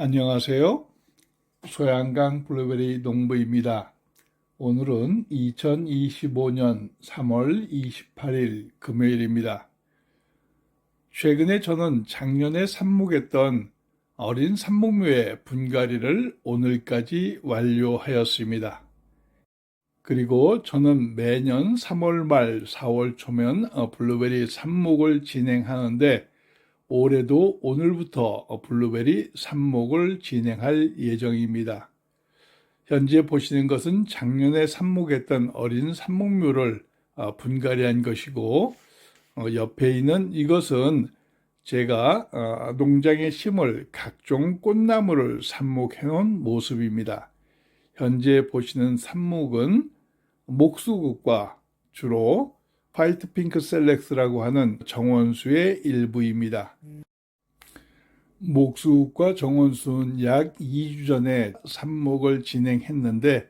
안녕하세요. 소양강 블루베리 농부입니다. 오늘은 2025년 3월 28일 금요일입니다. 최근에 저는 작년에 삽목했던 어린 삽목묘의 분갈이를 오늘까지 완료하였습니다. 그리고 저는 매년 3월 말 4월 초면 어, 블루베리 삽목을 진행하는데 올해도 오늘부터 블루베리 삽목을 진행할 예정입니다. 현재 보시는 것은 작년에 삽목했던 어린 삽목묘를 어, 분갈이한 것이고 어, 옆에 있는 이것은 제가 어, 농장에 심을 각종 꽃나무를 삽목해 놓은 모습입니다. 현재 보시는 삽목은 목수국과 주로 화이트 핑크 셀렉스라고 하는 정원수의 일부입니다. 목수국과 정원수는 약 2주 전에 삽목을 진행했는데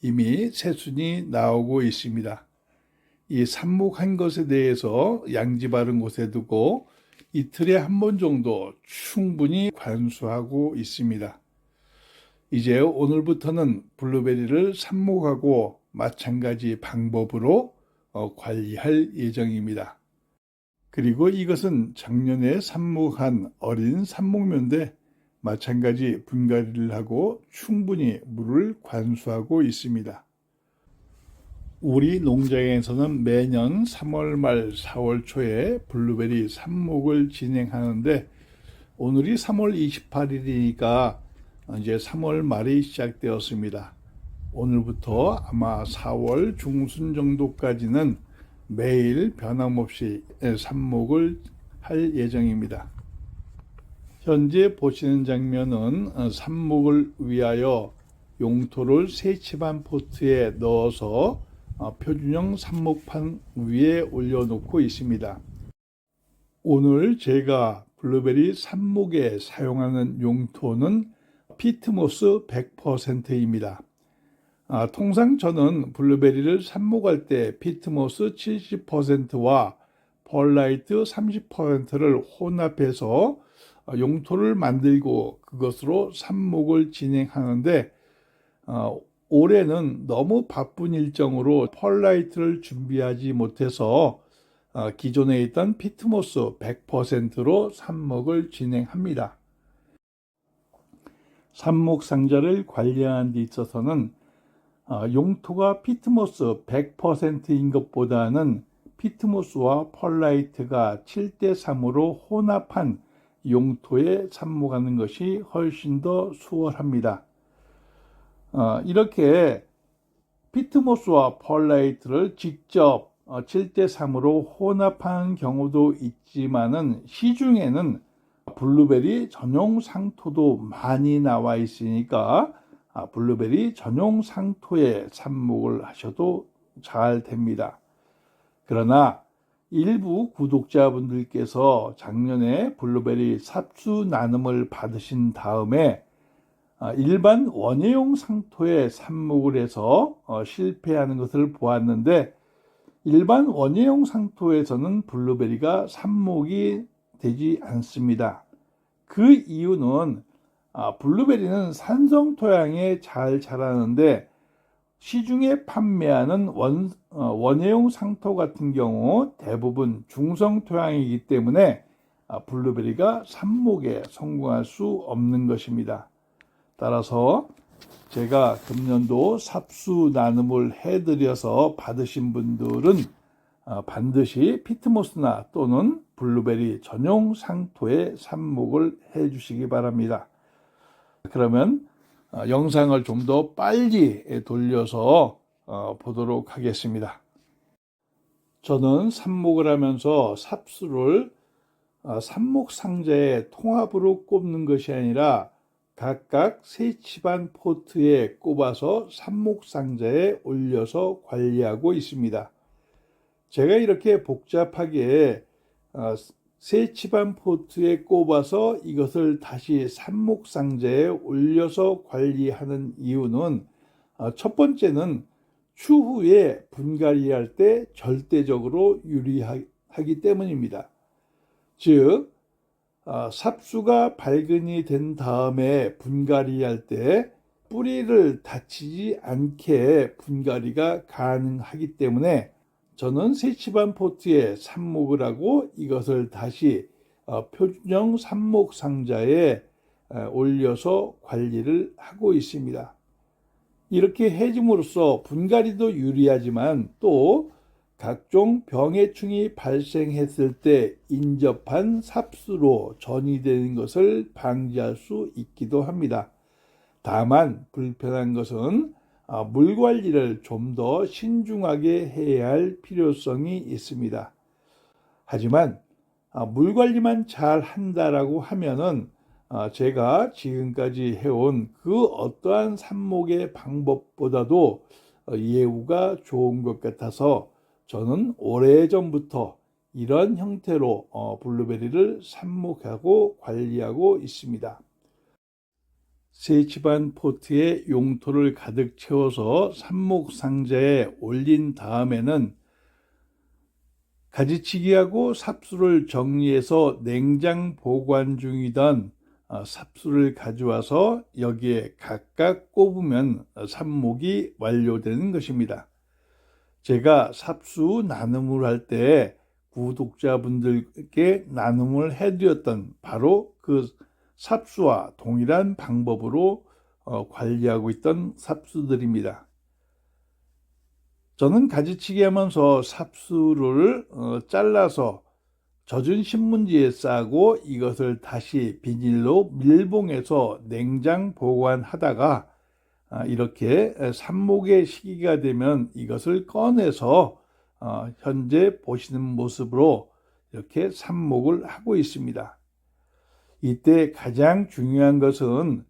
이미 새순이 나오고 있습니다. 이 삽목한 것에 대해서 양지 바른 곳에 두고 이틀에 한 번 정도 충분히 관수하고 있습니다. 이제 오늘부터는 블루베리를 삽목하고 마찬가지 방법으로 어, 관리할 예정입니다. 그리고 이것은 작년에 삽목한 어린 삽목묘인데 마찬가지 분갈이를 하고 충분히 물을 관수하고 있습니다. 우리 농장에서는 매년 3월 말 4월 초에 블루베리 삽목을 진행하는데 오늘이 3월 28일이니까 이제 3월 말이 시작되었습니다. 오늘부터 아마 4월 중순 정도까지는 매일 변함없이 삽목을 할 예정입니다. 현재 보시는 장면은 어, 삽목을 위하여 용토를 세치반 포트에 넣어서 어, 표준형 삽목판 위에 올려놓고 있습니다. 오늘 제가 블루베리 삽목에 사용하는 용토는 피트모스 100%입니다. 아, 통상 저는 블루베리를 삽목할 때 피트모스 70%와 펄라이트 30%를 혼합해서 용토를 만들고 그것으로 삽목을 진행하는데 어, 올해는 너무 바쁜 일정으로 펄라이트를 준비하지 못해서 어, 기존에 있던 피트모스 100%로 삽목을 진행합니다. 삽목 상자를 관리하는 데 있어서는 어, 용토가 피트모스 100%인 것보다는 피트모스와 펄라이트가 7대 3으로 혼합한 용토에 삽목하는 것이 훨씬 더 수월합니다. 어, 이렇게 피트모스와 펄라이트를 직접 7대 어, 3으로 혼합하는 경우도 있지만은 시중에는 블루베리 전용 상토도 많이 나와 있으니까 아, 블루베리 전용 상토에 삽목을 하셔도 잘 됩니다. 그러나 일부 구독자분들께서 작년에 블루베리 삽수 나눔을 받으신 다음에 아, 일반 원예용 상토에 삽목을 해서 어, 실패하는 것을 보았는데 일반 원예용 상토에서는 블루베리가 삽목이 되지 않습니다. 그 이유는 아, 블루베리는 산성 토양에 잘 자라는데 시중에 판매하는 원, 어, 원예용 상토 같은 경우 대부분 중성 토양이기 때문에 아, 블루베리가 삽목에 성공할 수 없는 것입니다. 따라서 제가 금년도 삽수 나눔을 해드려서 받으신 분들은 아, 반드시 피트모스나 또는 블루베리 전용 상토에 삽목을 해 주시기 바랍니다. 그러면 어, 영상을 좀 더 빨리 돌려서 어, 보도록 하겠습니다. 저는 삽목을 하면서 삽수를 어, 삽목 상자에 통합으로 꼽는 것이 아니라 각각 세치반 포트에 꼽아서 삽목 상자에 올려서 관리하고 있습니다. 제가 이렇게 복잡하게 세치반 포트에 꼽아서 이것을 다시 삽목 상자에 올려서 관리하는 이유는 어, 첫 번째는 추후에 분갈이할 때 절대적으로 유리하기 때문입니다. 즉 아, 삽수가 발근이 된 다음에 분갈이 할 때 뿌리를 다치지 않게 분갈이가 가능하기 때문에 저는 세치반 포트에 삽목을 하고 이것을 다시 어, 표준형 삽목 상자에 어, 올려서 관리를 하고 있습니다. 이렇게 해줌으로써 분갈이도 유리하지만 또 각종 병해충이 발생했을 때 인접한 삽수로 전이되는 것을 방지할 수 있기도 합니다. 다만 불편한 것은 아, 물 관리를 좀 더 신중하게 해야 할 필요성이 있습니다. 하지만 아, 물 관리만 잘 한다라고 하면은 아, 제가 지금까지 해온 그 어떠한 삽목의 방법보다도 어, 예우가 좋은 것 같아서 저는 오래전부터 이런 형태로 어, 블루베리를 삽목하고 관리하고 있습니다. 세치반 포트에 용토를 가득 채워서 삽목 상자에 올린 다음에는 가지치기하고 삽수를 정리해서 냉장 보관 중이던 어, 삽수를 가져와서 여기에 각각 꼽으면 삽목이 완료되는 것입니다. 제가 삽수 나눔을 할 때 구독자분들께 나눔을 해드렸던 바로 그 삽수와 동일한 방법으로 어, 관리하고 있던 삽수들입니다. 저는 가지치기 하면서 삽수를 어, 잘라서 젖은 신문지에 싸고 이것을 다시 비닐로 밀봉해서 냉장 보관하다가 아, 이렇게 삽목의 시기가 되면 이것을 꺼내서 어, 현재 보시는 모습으로 이렇게 삽목을 하고 있습니다. 이때 가장 중요한 것은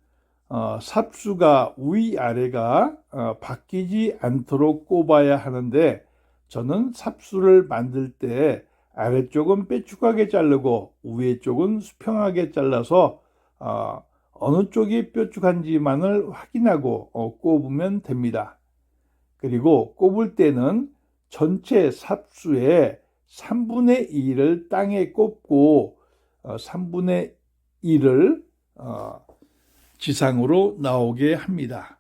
어, 삽수가 위아래가 어, 바뀌지 않도록 꼽아야 하는데 저는 삽수를 만들 때 아래쪽은 뾰족하게 자르고 위에 쪽은 수평하게 잘라서 어, 어느 쪽이 뾰족한지만을 확인하고 어, 꼽으면 됩니다. 그리고 꼽을 때는 전체 삽수의 3분의 2를 땅에 꼽고 어, 3분의 1을 어, 지상으로 나오게 합니다.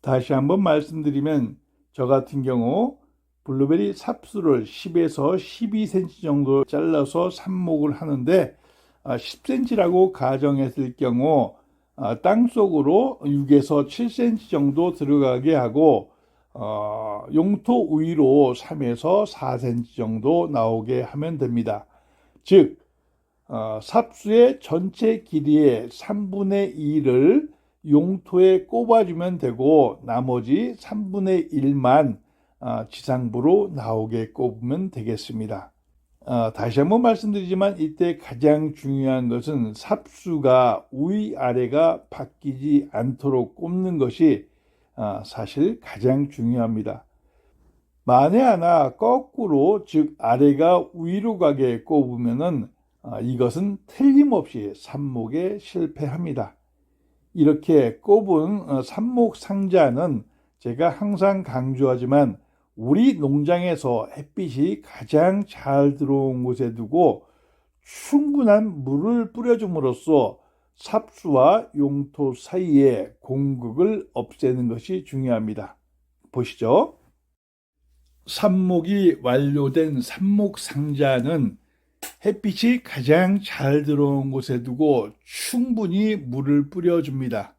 다시 한번 말씀드리면 저 같은 경우 블루베리 삽수를 10에서 12cm 정도 잘라서 삽목을 하는데 10cm라고 가정했을 경우 아, 땅 속으로 6에서 7cm 정도 들어가게 하고 어, 용토 위로 3에서 4cm 정도 나오게 하면 됩니다. 즉 어, 삽수의 전체 길이의 3분의 2를 용토에 꼽아주면 되고 나머지 3분의 1만 어, 지상부로 나오게 꼽으면 되겠습니다. 어, 다시 한번 말씀드리지만 이때 가장 중요한 것은 삽수가 위아래가 바뀌지 않도록 꼽는 것이 어, 사실 가장 중요합니다. 만에 하나 거꾸로 즉 아래가 위로 가게 꼽으면은 어, 이것은 틀림없이 삽목에 실패합니다. 이렇게 꼽은 어, 삽목 상자는 제가 항상 강조하지만 우리 농장에서 햇빛이 가장 잘 들어온 곳에 두고 충분한 물을 뿌려줌으로써 삽수와 용토 사이의 공극을 없애는 것이 중요합니다. 보시죠. 삽목이 완료된 삽목 상자는 햇빛이 가장 잘 들어온 곳에 두고 충분히 물을 뿌려줍니다.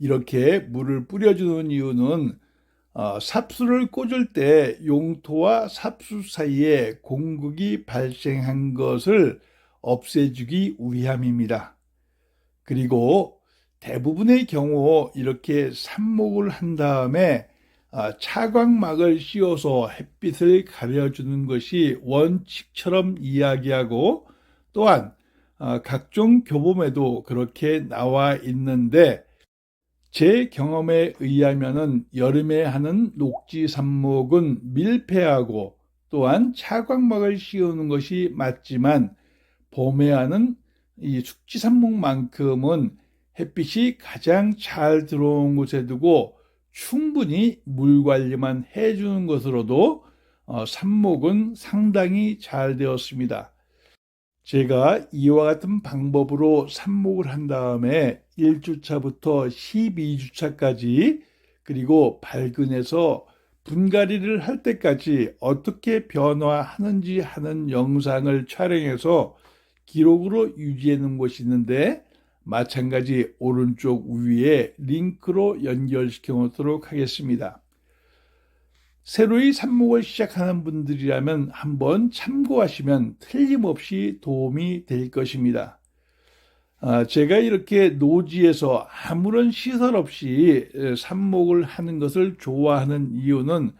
이렇게 물을 뿌려주는 이유는 어, 삽수를 꽂을 때 용토와 삽수 사이에 공극이 발생한 것을 없애주기 위함입니다. 그리고 대부분의 경우 이렇게 삽목을 한 다음에 어, 차광막을 씌워서 햇빛을 가려주는 것이 원칙처럼 이야기하고 또한 어, 각종 교범에도 그렇게 나와 있는데 제 경험에 의하면은 여름에 하는 녹지 삽목은 밀폐하고 또한 차광막을 씌우는 것이 맞지만 봄에 하는 이 숙지 삽목만큼은 햇빛이 가장 잘 들어온 곳에 두고 충분히 물 관리만 해주는 것으로도 어, 삽목은 상당히 잘 되었습니다. 제가 이와 같은 방법으로 삽목을 한 다음에 1주차부터 12주차까지 그리고 발근해서 분갈이를 할 때까지 어떻게 변화하는지 하는 영상을 촬영해서 기록으로 유지해 놓은 것이 있는데 마찬가지 오른쪽 위에 링크로 연결시켜 놓도록 하겠습니다. 새로이 삽목을 시작하는 분들이라면 한번 참고하시면 틀림없이 도움이 될 것입니다. 아, 제가 이렇게 노지에서 아무런 시설 없이 에, 삽목을 하는 것을 좋아하는 이유는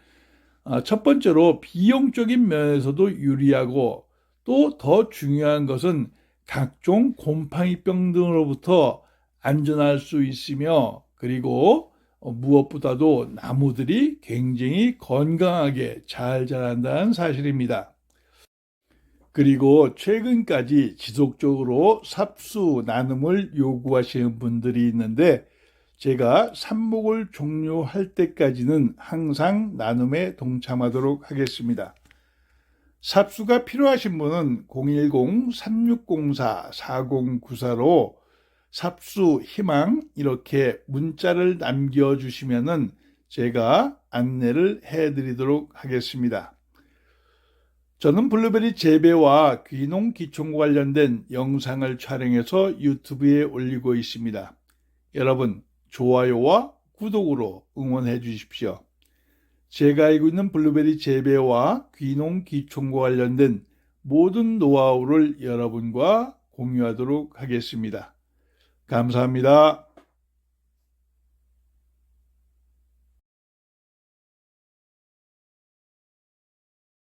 아, 첫 번째로 비용적인 면에서도 유리하고 또 더 중요한 것은 각종 곰팡이병 등으로부터 안전할 수 있으며 그리고 어, 무엇보다도 나무들이 굉장히 건강하게 잘 자란다는 사실입니다. 그리고 최근까지 지속적으로 삽수 나눔을 요구하시는 분들이 있는데 제가 삽목을 종료할 때까지는 항상 나눔에 동참하도록 하겠습니다. 삽수가 필요하신 분은 010-3604-4094로 삽수 희망 이렇게 문자를 남겨주시면은 제가 안내를 해드리도록 하겠습니다. 저는 블루베리 재배와 귀농 기촌과 관련된 영상을 촬영해서 유튜브에 올리고 있습니다. 여러분 좋아요와 구독으로 응원해 주십시오. 제가 알고 있는 블루베리 재배와 귀농 기촌과 관련된 모든 노하우를 여러분과 공유하도록 하겠습니다. 감사합니다.